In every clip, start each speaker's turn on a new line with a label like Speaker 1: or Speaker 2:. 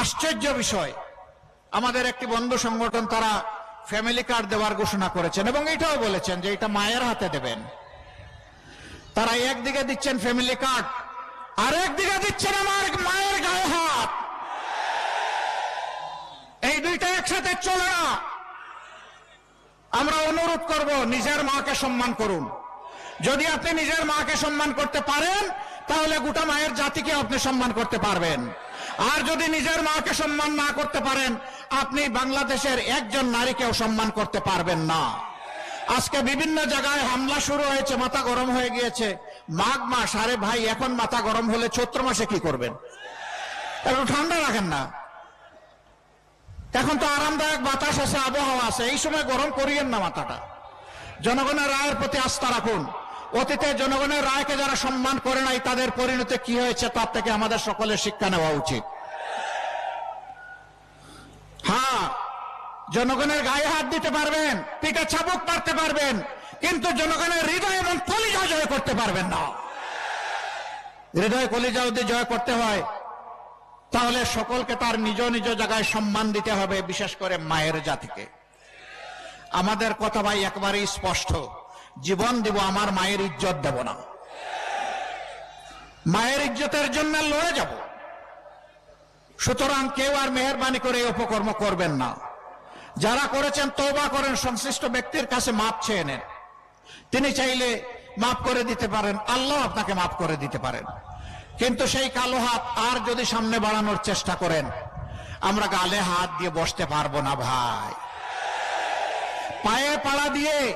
Speaker 1: আশ্চর্য বিষয়। আমাদের একটি বন্ধু সংগঠন তারা ফ্যামিলি কার্ড দেওয়ার ঘোষণা করেছেন এবং এটাও বলেছেন যে এটা মায়ের হাতে দেবেন। তারা একদিকে দিচ্ছেন ফ্যামিলি কার্ড আর একদিকে দিচ্ছেন আমার মায়ের গায়ে হাত। এই দুইটা একসাথে চলে না। আমরা অনুরোধ করব নিজের মাকে সম্মান করুন। যদি আপনি নিজের মাকে সম্মান করতে পারেন, তাহলে গোটা মায়ের জাতিকে আপনি সম্মান করতে পারবেন। আর যদি নিজের মাকে সম্মান না করতে পারেন, আপনি বাংলাদেশের একজন নারীকেও সম্মান করতে পারবেন না। আজকে বিভিন্ন জায়গায় হামলা শুরু হয়েছে, মাথা গরম হয়ে গিয়েছে। মাঘ মাস, আরে ভাই, এখন মাথা গরম হলে চৈত্র মাসে কি করবেন? একটু ঠান্ডা রাখেন না। এখন তো আরামদায়ক বাতাস আছে, আবহাওয়া আছে, এই সময় গরম করিয়েন না মাথাটা। জনগণের রায়ের প্রতি আস্থা রাখুন। অতীতে জনগণের রায়কে যারা সম্মান করে নাই, তাদের পরিণতি কি হয়েছে তার থেকে আমাদের সকলের শিক্ষা নেওয়া উচিত। হ্যাঁ জনগণের গায়ে হাত দিতে পারবেন, পিঠে ছাবুক মারতে পারবেন, কিন্তু জনগণের হৃদয় এবং কলিজা জয় করতে পারবেন না। হৃদয় কলিজা যদি জয় করতে হয়, তাহলে সকলকে তার নিজ নিজ জায়গায় সম্মান দিতে হবে, বিশেষ করে মায়ের জাতিকে। আমাদের কথা ভাই একেবারেই স্পষ্ট। জীবন দিব, আমার মায়ের ইজ্জত দেব না। মায়ের ইজ্জতের জন্য লড়ে যাব। সুতরাং কেউ আর মেহরবানি করে এই উপকর্ম করবেন না। যারা করেছেন তৌবা করেন, সংশ্লিষ্ট ব্যক্তির কাছে মাপ চেয়ে নেন। তিনি চাইলে মাফ করে দিতে পারেন, আল্লাহ আপনাকে মাফ করে দিতে পারেন। কিন্তু সেই কালো হাত আর যদি সামনে বাড়ানোর চেষ্টা করেন, আমরা গালে হাত দিয়ে বসতে পারব না ভাই। পায়ে পাড়া দিয়ে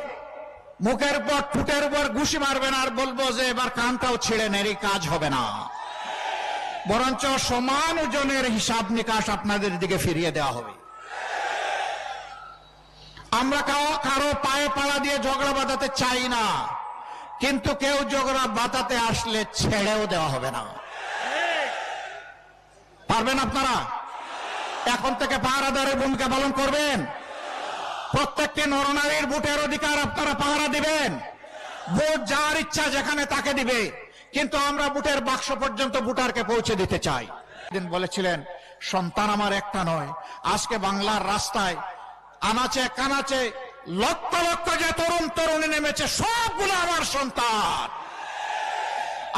Speaker 1: মুখের উপর ঠুটের উপর ঘুষি মারবেন আর বলব যে এবার কানটাও ছিঁড়ে নেরি কাজ হবে না। বরঞ্চ সমান ওজনের হিসাব নিকাশ আপনাদের দিকে ফিরিয়ে দেওয়া হবে। আমরা কারও পায়ে পাড়া দিয়ে ঝগড়া বাঁধাতে চাই না, কিন্তু কেউ ঝগড়া বাঁধাতে আসলে ছেড়েও দেওয়া হবে না। পারবেন আপনারা? এখন থেকে পাহারাদারের ভূমিকা পালন করবেন। প্রত্যেকটি নরনারীর ভোটের অধিকার আপনারা পাহারা দিবেন। ভোট যার ইচ্ছা যেখানে তাকে দিবে। কিন্তু আমরা ভোটের বাক্স পর্যন্ত ভোটারকে পৌঁছে দিতে চাই। দিন বলেছিলেন, সন্তান আমার একটা নয়। আজকে বাংলার রাস্তায় আনাচে কানাচে লক্ষ লক্ষ যে তরুণ তরুণী নেমেছে, সবগুলো আমার সন্তান।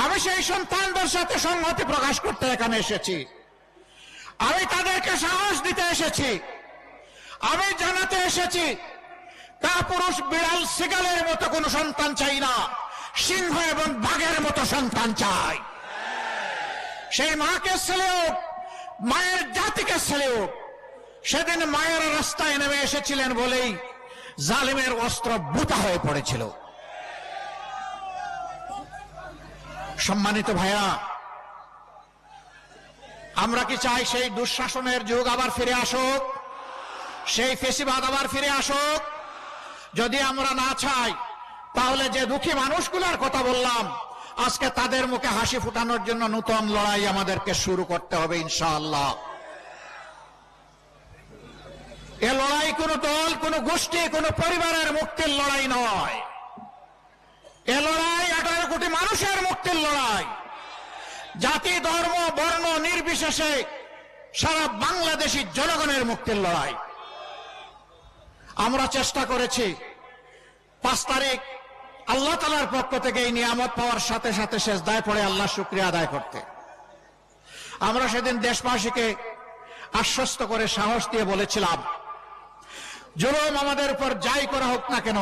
Speaker 1: আমি সেই সন্তানদের সাথে সংহতি প্রকাশ করতে এখানে এসেছি। আমি তাদেরকে সাহস দিতে এসেছি। আমি জানাতে এসেছি তা পুরুষ বিড়াল সিগালের মতো কোন সন্তান চাই না, সিংহ এবং বাঘের মতো সন্তান চাই। সেই মাকে ছেলেও মায়ের জাতিকে ছেলেও সেদিন মায়ের রাস্তায় নেমে এসেছিলেন বলেই জালিমের অস্ত্র বুতা হয়ে পড়েছিল। সম্মানিত ভাইয়া আমরা কি চাই সেই দুঃশাসনের যুগ আবার ফিরে আসুক? সেই ফেসিবাদ আবার ফিরে আসুক। যদি আমরা না চাই, তাহলে যে দুঃখী মানুষগুলোর কথা বললাম, আজকে তাদের মুখে হাসি ফুটানোর জন্য নূতন লড়াই আমাদেরকে শুরু করতে হবে ইনশাআল্লাহ। এ লড়াই কোনো দল, কোনো গোষ্ঠী, কোনো পরিবারের মুক্তির লড়াই নয়। এ লড়াই আঠারো কোটি মানুষের মুক্তির লড়াই। জাতি, ধর্ম, বর্ণ নির্বিশেষে সারা বাংলাদেশি জনগণের মুক্তির লড়াই। আমরা চেষ্টা করেছি। পাঁচ তারিখ আল্লাহ তালার পক্ষ থেকে এই নিয়ামত পাওয়ার সাথে সাথে শেষ দায় পড়ে আল্লাহ শুক্রিয়া আদায় করতে। আমরা সেদিন দেশবাসীকে আশ্বস্ত করে সাহস দিয়ে বলেছিলাম, জুলুম আমাদের উপর যাই করা হোক না কেন,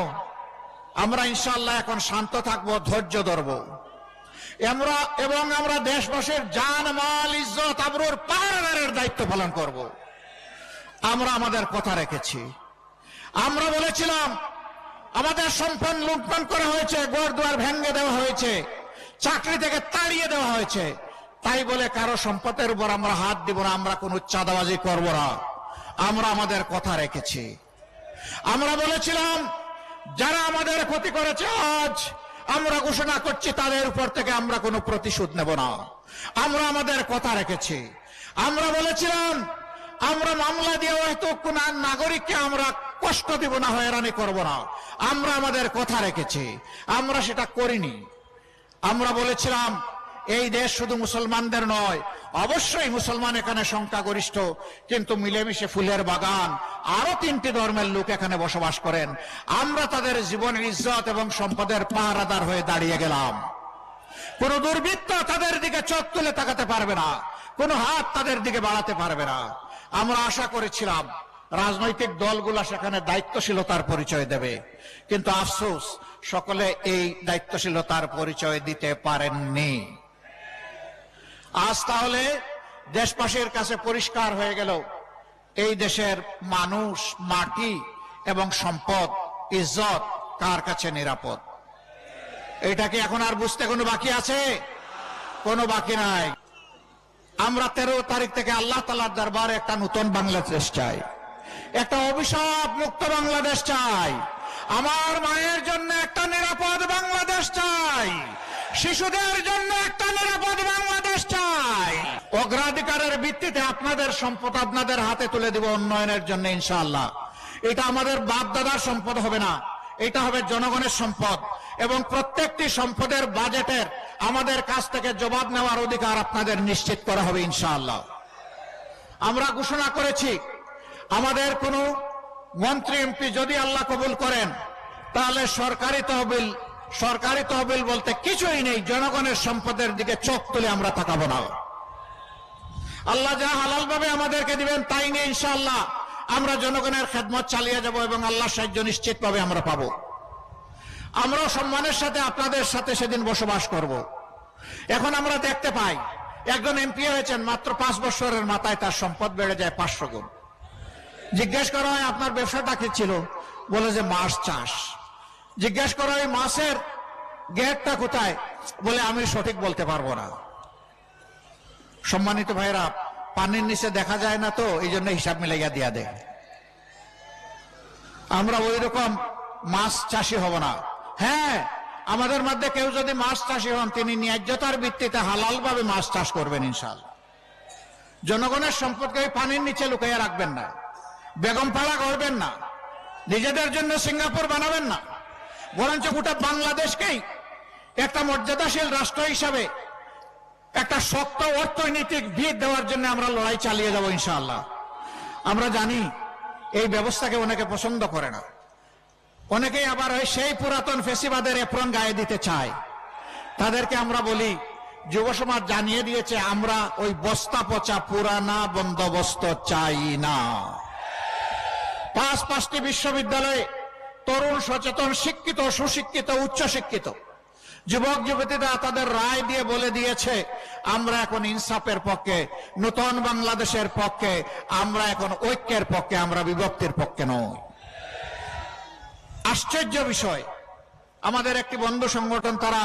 Speaker 1: আমরা ইনশাল্লাহ এখন শান্ত থাকব, ধৈর্য ধরব। আমরা এবং আমরা দেশবাসীর জান, মাল, ইজ্জত, আবরুর পাহাড়ের দায়িত্ব পালন করব। আমরা আমাদের কথা রেখেছি। আমরা বলেছিলাম, আমাদের সম্পদ লুণ্ঠন করা হয়েছে গড় দুয়ার ভেঙ্গে দেওয়া হয়েছে, চাকরি থেকে তাড়িয়ে দেওয়া হয়েছে। তাই বলে কারও সম্পদের উপর আমরা হাত দিব না, আমরা কোনো চাঁদাবাজি করব না। আমরা আমাদের কথা রেখেছি। আমরা বলেছিলাম, যারা আমাদের ক্ষতি করেছে আজ, আমরা ঘোষণা করছি, তাদের উপর থেকে আমরা কোনো প্রতিশোধ নেব না। আমরা আমাদের কথা রেখেছি। আমরা বলেছিলাম, আমরা মামলা দিয়ে হয়তো কোন নাগরিককে আমরা কষ্ট দিব না, হয়রানি করব না। আমরা আমাদের কথা রেখেছি। আমরা সেটা করিনি। আমরা বলেছিলাম, এই দেশ শুধু মুসলমানদের নয়, অবশ্যই মুসলমান এখানে সংখ্যাগরিষ্ঠ, কিন্তু মিলেমিশে ফুলের বাগান, আরও তিনটি ধর্মের লোক এখানে বসবাস করেন। আমরা তাদের জীবনের ইজ্জত এবং সম্পদের পাহারাদার হয়ে দাঁড়িয়ে গেলাম। কোন দুর্বৃত্ত তাদের দিকে চোখ তুলে তাকাতে পারবে না। কোন হাত তাদের দিকে বাড়াতে পারবে না। আমরা আশা করেছিলাম রাজনৈতিক দলগুলা সেখানে দায়িত্বশীলতার পরিচয় দেবে। কিন্তু আফসোস, সকলে এই দায়িত্বশীলতার পরিচয় দিতে পারেননি। আজ তাহলে দেশবাসীর কাছে পরিষ্কার হয়ে গেল, এই দেশের মানুষ, মাটি এবং সম্পদ, ইজ্জত কার কাছে নিরাপদ? এটা কি এখন আর বুঝতে কোনো বাকি আছে? কোনো বাকি নাই। আমরা তেরো তারিখ থেকে আল্লাহ তালার দরবারে একটা নতুন বাংলাদেশ চাই। একটা অভিশাপ মুক্ত বাংলাদেশ চাই। আমার মায়ের জন্য একটা নিরাপদ বাংলাদেশ চাই। শিশুদের জন্য একটা নিরাপদ বাংলাদেশ চাই। অগ্রাধিকারের ভিত্তিতে আপনাদের সম্পদ আপনাদের হাতে তুলে দিব উন্নয়নের জন্য ইনশাআল্লাহ। এটা আমাদের বাপ দাদার সম্পদ হবে না। এটা হবে জনগণের সম্পদ। এবং প্রত্যেকটি সম্পদের বাজেটের আমাদের কাছ থেকে জবাব নেওয়ার অধিকার আপনাদের নিশ্চিত করা হবে ইনশাআল্লাহ। আমরা ঘোষণা করেছি আমাদের কোনো মন্ত্রী, এমপি যদি আল্লাহ কবুল করেন, তাহলে সরকারি তহবিল সরকারি তহবিল বলতে কিছুই নেই, জনগণের সম্পদের দিকে চোখ তুলে আমরা তাকাবো না। আল্লাহ যা হালাল ভাবে আমাদেরকে দিবেন, তাই নিয়ে ইনশাআল্লাহ আমরা জনগণের খেদমত চালিয়ে যাব এবং আল্লাহ সাহায্য নিশ্চিত ভাবে আমরা পাবো। আমরাও সম্মানের সাথে আপনাদের সাথে সেদিন বসবাস করব। এখন আমরা দেখতে পাই, একজন এমপি হয়েছেন, মাত্র পাঁচ বছরের মাথায় তার সম্পদ বেড়ে যায় পাঁচশো গুণ। জিজ্ঞেস করা হয় আপনার ব্যবসাটা কি ছিল? বলে যে, মাছ চাষ। জিজ্ঞেস করা হয় মাছের গেটটা কোথায়? বলে, আমি সঠিক বলতে পারব না। সম্মানিত ভাইরা পানির নিচে দেখা যায় না তো, এই জন্য হিসাব মিলাইয়া দিয়া দেয়। আমরা ওই রকম মাছ চাষি হব না। হ্যাঁ আমাদের মধ্যে কেউ যদি মাছ চাষি হন, তিনি ন্যায্যতার ভিত্তিতে হালাল ভাবে মাছ চাষ করবেন ইনশাল জনগণের সম্পদকে পানির নিচে লুকাইয়া রাখবেন না। বেগম পাড়া করবেন না। নিজেদের জন্য সিঙ্গাপুর বানাবেন না। বরঞ্চ গোটা বাংলাদেশকেই একটা মর্যাদাশীল রাষ্ট্র হিসাবে, একটা শক্ত অর্থনৈতিক ভিত দেওয়ার জন্য আমরা লড়াই চালিয়ে যাব ইনশাআল্লাহ। আমরা জানি এই ব্যবস্থাকে অনেকে পছন্দ করে না। অনেকেই আবার ওই সেই পুরাতন ফেসিবাদের এপ্রন গায়ে দিতে চায়। তাদেরকে আমরা বলি, যুব সমাজ জানিয়ে দিয়েছে, আমরা ওই বস্তা পচা পুরানা বন্দোবস্ত চাই না। পাঁচ পাঁচটি বিশ্ববিদ্যালয়ে তরুণ, সচেতন, শিক্ষিত, সুশিক্ষিত উচ্চ শিক্ষিত যুবক, যুবতীরা তাদের রায় দিয়ে বলে দিয়েছে, আমরা এখন ইনসাফের পক্ষে, নতুন বাংলাদেশের পক্ষে, আমরা এখন ঐক্যের পক্ষে, আমরা বিভক্তির পক্ষে নই। আশ্চর্য বিষয়, আমাদের একটি বন্ধু সংগঠন তারা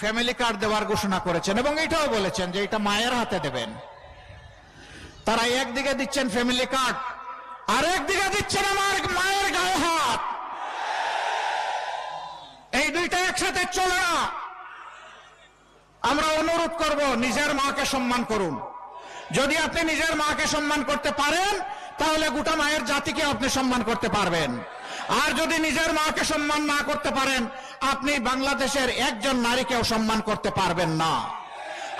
Speaker 1: ফ্যামিলি কার্ড দেওয়ার ঘোষণা করেছেন এবং এটাও বলেছেন যে এটা মায়ের হাতে দেবেন। তারা একদিকে দিচ্ছেন ফ্যামিলি কার্ড আর একদিকে দিচ্ছেন আমার মায়ের গায়ে হাত। এই দুইটা একসাথে চলে না। আমরা অনুরোধ করব নিজের মাকে সম্মান করুন। যদি আপনি নিজের মাকে সম্মান করতে পারেন, তাহলে গোটা মায়ের জাতিকে আপনি সম্মান করতে পারবেন। আর যদি নিজের মাকে সম্মান না করতে পারেন, আপনি বাংলাদেশের একজন নারীকেও সম্মান করতে পারবেন না।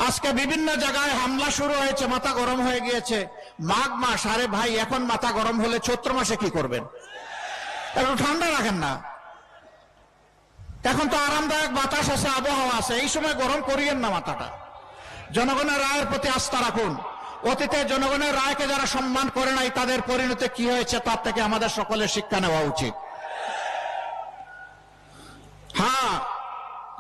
Speaker 1: আজকে বিভিন্ন জায়গায় হামলা শুরু হয়েছে, মাথা গরম হয়ে গিয়েছে। মাঘ মাস, আরে ভাই, এখন মাথা গরম হলে চৈত্র মাসে কি করবেন? একটু ঠান্ডা রাখেন না। এখন তো আরামদায়ক বাতাস আছে, আবহাওয়া আছে, এই সময় গরম করিয়েন না মাথাটা। জনগণের রায়ের প্রতি আস্থা রাখুন। অতীতে জনগণের রায়কে যারা সম্মান করে নাই, তাদের পরিণতি কি হয়েছে তার থেকে আমাদের সকলের শিক্ষা নেওয়া উচিত হ্যাঁ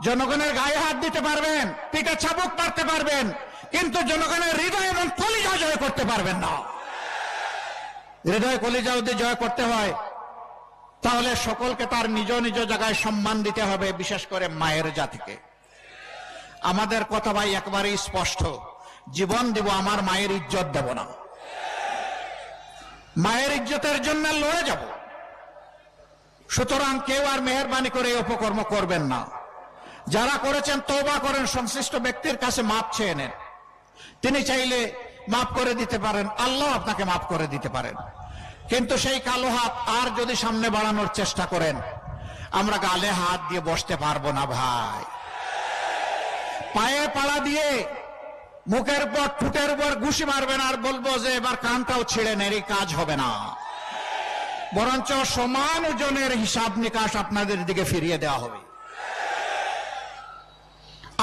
Speaker 1: জনগণের গায়ে হাত দিতে পারবেন, পিঠে চাবুক মারতে পারবেন, কিন্তু জনগণের হৃদয় এবং কলিজা জয় করতে পারবেন না। হৃদয় কলিজা যদি জয় করতে হয়, তাহলে সকলকে তার নিজ নিজ জায়গায় সম্মান দিতে হবে, বিশেষ করে মায়ের জাতিকে। আমাদের কথা ভাই একবারেই স্পষ্ট, জীবন দেব, আমার মায়ের ইজ্জত দেব না। মায়ের ইজ্জতের জন্য লড়ে যাব। সুতরাং কেউ আর মেহরবানি করে এই অপকর্ম করবেন না। যারা করেছেন তৌবা করেন, সংশ্লিষ্ট ব্যক্তির কাছে মাপ চেয়ে নেন। তিনি চাইলে মাফ করে দিতে পারেন, আল্লাহ আপনাকে মাফ করে দিতে পারেন। কিন্তু সেই কালো হাত আর যদি সামনে বাড়ানোর চেষ্টা করেন, আমরা গালে হাত দিয়ে বসতে পারব না ভাই। পায়ে পাড়া দিয়ে মুখের উপর, ঠুটের উপর ঘুষি মারবেন আর বলব যে এবার কানটাও ছিঁড়ে এই কাজ হবে না। বরঞ্চ সমান ওজনের হিসাব নিকাশ আপনাদের দিকে ফিরিয়ে দেওয়া হবে।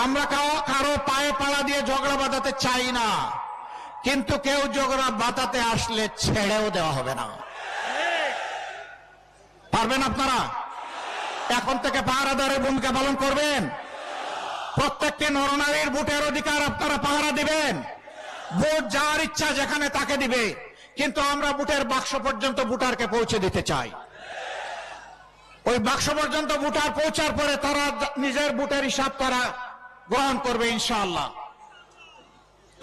Speaker 1: আমরা কারও পায়ে পাড়া দিয়ে ঝগড়া বাঁধাতে চাই না। কিন্তু কেউ ঝগড়া বাঁধাতে আসলে ছেড়েও দেওয়া হবে না। পারবেন আপনারা? এখন থেকে পাহারাদারের ভূমিকা পালন করবেন। প্রত্যেকটি নরনারীর ভোটের অধিকার আপনারা পাহারা দিবেন। ভোট যার ইচ্ছা যেখানে তাকে দিবে। কিন্তু আমরা ভোটের বাক্স পর্যন্ত ভোটারকে পৌঁছে দিতে চাই। ওই বাক্স পর্যন্ত ভোটার পৌঁছার পরে তারা নিজের ভোটের হিসাব তারা গ্রহণ করবে ইনশাআল্লাহ।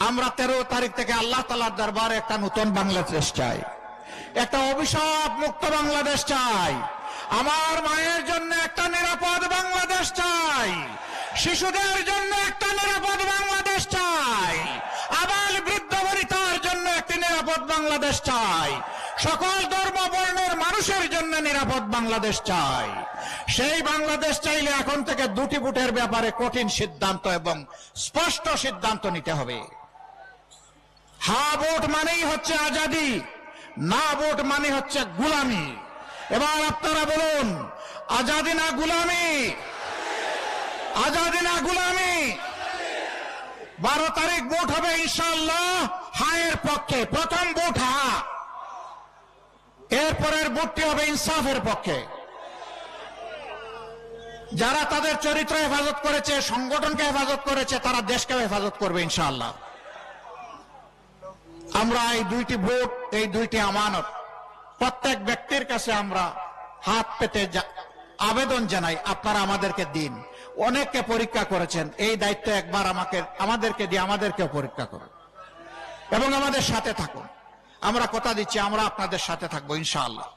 Speaker 1: আমরা তেরো তারিখ থেকে আল্লাহ তালার দরবারে একটা নতুন বাংলাদেশ চাই। একটা অভিশাপ মুক্ত বাংলাদেশ চাই। আমার মায়ের জন্য একটা নিরাপদ বাংলাদেশ চাই। শিশুদের জন্য একটা নিরাপদ বাংলাদেশ চাই। আবার বৃদ্ধ বনিতার জন্য একটি নিরাপদ বাংলাদেশ চাই। সকল ধর্ম বর্ণের মানুষের জন্য নিরাপদ বাংলাদেশ চাই। সেই বাংলাদেশ চাইলে এখন থেকে দুটি বুটের ব্যাপারে কঠিন সিদ্ধান্ত এবং স্পষ্ট সিদ্ধান্ত নিতে হবে। হা ভোট মানেই হচ্ছে আজাদি, না ভোট মানে হচ্ছে গুলামি। এবার আপনারা বলুন, আজাদি না গুলামি? আজাদি না গুলামি? বারো তারিখ ভোট হবে ইনশাল্লাহ হায়ের পক্ষে। প্রথম ভোট হা। এরপরের ভোটটি হবে ইনসাফের পক্ষে। যারা তাদের চরিত্র হেফাজত করেছে, সংগঠনকে হেফাজত করেছে, তারা দেশকে হেফাজত করবে ইনশাআল্লাহ। আমরা এই দুইটি ভোট, এই দুইটি আমানত প্রত্যেক ব্যক্তির কাছে আমরা হাত পেতে আবেদন জানাই, আপনারা আমাদেরকে দিন। অনেককে পরীক্ষা করেছেন, এই দায়িত্ব একবার আমাকে, আমাদেরকে দিয়ে আমাদেরকেও পরীক্ষা করুন। এবং আমাদের সাথে থাকুন। আমরা কথা দিচ্ছি, আমরা আপনাদের সাথে থাকব ইনশাআল্লাহ।